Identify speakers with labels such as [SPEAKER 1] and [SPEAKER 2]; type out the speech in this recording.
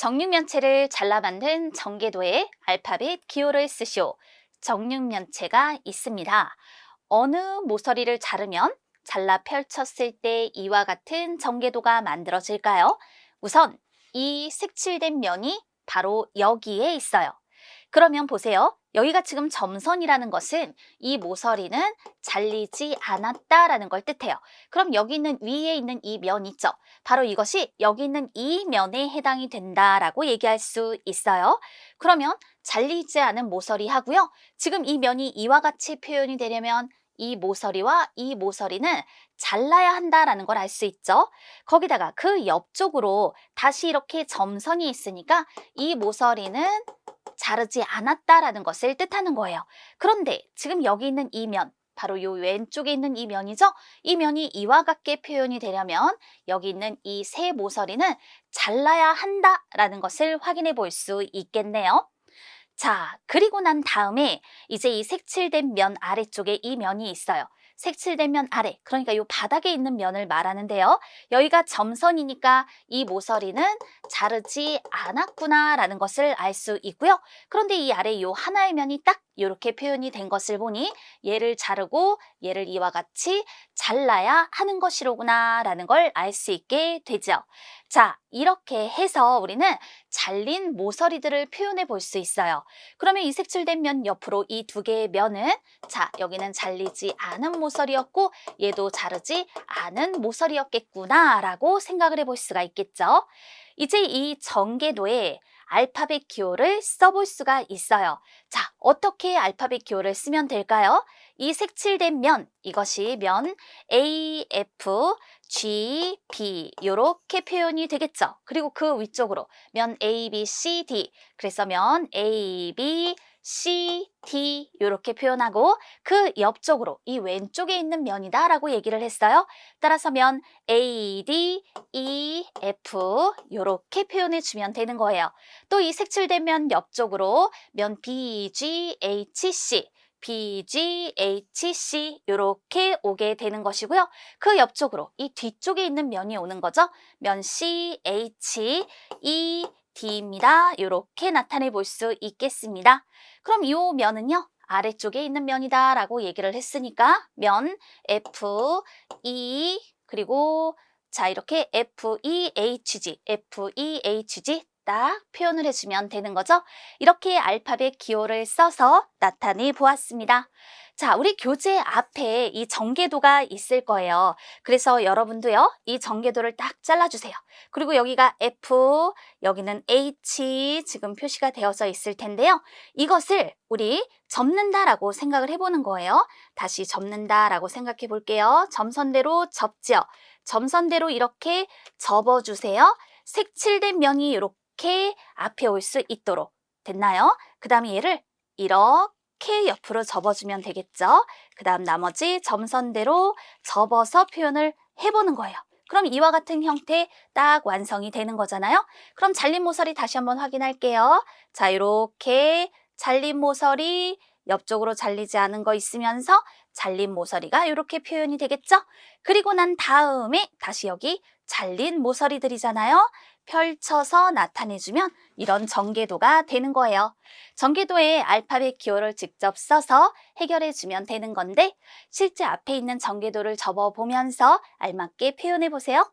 [SPEAKER 1] 정육면체를 잘라 만든 정계도에 알파벳 쓰시오. 정육면체가 있습니다. 어느 모서리를 자르면 잘라 펼쳤을 때 이와 같은 정계도가 만들어질까요? 우선 이 색칠된 면이 바로 여기에 있어요. 그러면 보세요. 여기가 지금 점선이라는 것은 이 모서리는 잘리지 않았다라는 걸 뜻해요. 그럼 여기 있는 위에 있는 이 면 있죠? 바로 이것이 여기 있는 이 면에 해당이 된다라고 얘기할 수 있어요. 그러면 잘리지 않은 모서리 하고요. 지금 이 면이 이와 같이 표현이 되려면 이 모서리와 이 모서리는 잘라야 한다라는 걸 알 수 있죠. 거기다가 그 옆쪽으로 다시 이렇게 점선이 있으니까 이 모서리는 자르지 않았다라는 것을 뜻하는 거예요. 그런데 지금 여기 있는 이 면, 바로 이 왼쪽에 있는 이 면이죠? 이 면이 이와 같게 표현이 되려면 여기 있는 이 세 모서리는 잘라야 한다라는 것을 확인해 볼 수 있겠네요. 자, 그리고 난 다음에 이제 이 색칠된 면 아래쪽에 이 면이 있어요. 색칠된 면 아래, 그러니까 이 바닥에 있는 면을 말하는데요. 여기가 점선이니까 이 모서리는 자르지 않았구나라는 것을 알 수 있고요. 그런데 이 아래 이 하나의 면이 딱 이렇게 표현이 된 것을 보니 얘를 자르고 얘를 이와 같이 잘라야 하는 것이로구나라는 걸 알 수 있게 되죠. 자, 이렇게 해서 우리는 잘린 모서리들을 표현해 볼 수 있어요. 그러면 이 색칠된 면 옆으로 이 두 개의 면은 자, 여기는 잘리지 않은 모서리였고 얘도 자르지 않은 모서리였겠구나 라고 생각을 해볼 수가 있겠죠. 이제 이 전개도에 알파벳 기호를 써볼 수가 있어요. 자, 어떻게 알파벳 기호를 쓰면 될까요? 이 색칠된 면, 이것이 면 A, F, G, B 이렇게 표현이 되겠죠. 그리고 그 위쪽으로 면 A, B, C, D 그래서 면 A, B, C, D 이렇게 표현하고 그 옆쪽으로 이 왼쪽에 있는 면이다 라고 얘기를 했어요. 따라서 면 A, D, E, F 이렇게 표현해 주면 되는 거예요. 또 이 색칠된 면 옆쪽으로 면 B, G, H, C BGHC 이렇게 오게 되는 것이고요. 그 옆쪽으로 이 뒤쪽에 있는 면이 오는 거죠. 면 CH, ED입니다. 이렇게 나타내 볼 수 있겠습니다. 그럼 이 면은요. 아래쪽에 있는 면이다 라고 얘기를 했으니까 면 F, E 그리고 자 이렇게 FEHG, FEHG 딱 표현을 해주면 되는 거죠. 이렇게 알파벳 기호를 써서 나타내 보았습니다. 자, 우리 교재 앞에 이 전개도가 있을 거예요. 그래서 여러분도요, 이 전개도를 딱 잘라주세요. 그리고 여기가 F, 여기는 H 지금 표시가 되어져 있을 텐데요. 이것을 우리 접는다라고 생각을 해보는 거예요. 다시 접는다라고 생각해 볼게요. 점선대로 접지요. 점선대로 이렇게 접어주세요. 색칠된 면이 이렇게 이렇게 앞에 올 수 있도록 됐나요? 그 다음에 얘를 이렇게 옆으로 접어주면 되겠죠? 그 다음 나머지 점선대로 접어서 표현을 해보는 거예요. 그럼 이와 같은 형태 딱 완성이 되는 거잖아요. 그럼 잘린 모서리 다시 한번 확인할게요. 자, 이렇게 잘린 모서리 옆쪽으로 잘리지 않은 거 있으면서 잘린 모서리가 이렇게 표현이 되겠죠? 그리고 난 다음에 다시 여기 잘린 모서리들이잖아요. 펼쳐서 나타내주면 이런 전개도가 되는 거예요. 전개도에 알파벳 기호를 직접 써서 해결해주면 되는 건데 실제 앞에 있는 전개도를 접어보면서 알맞게 표현해보세요.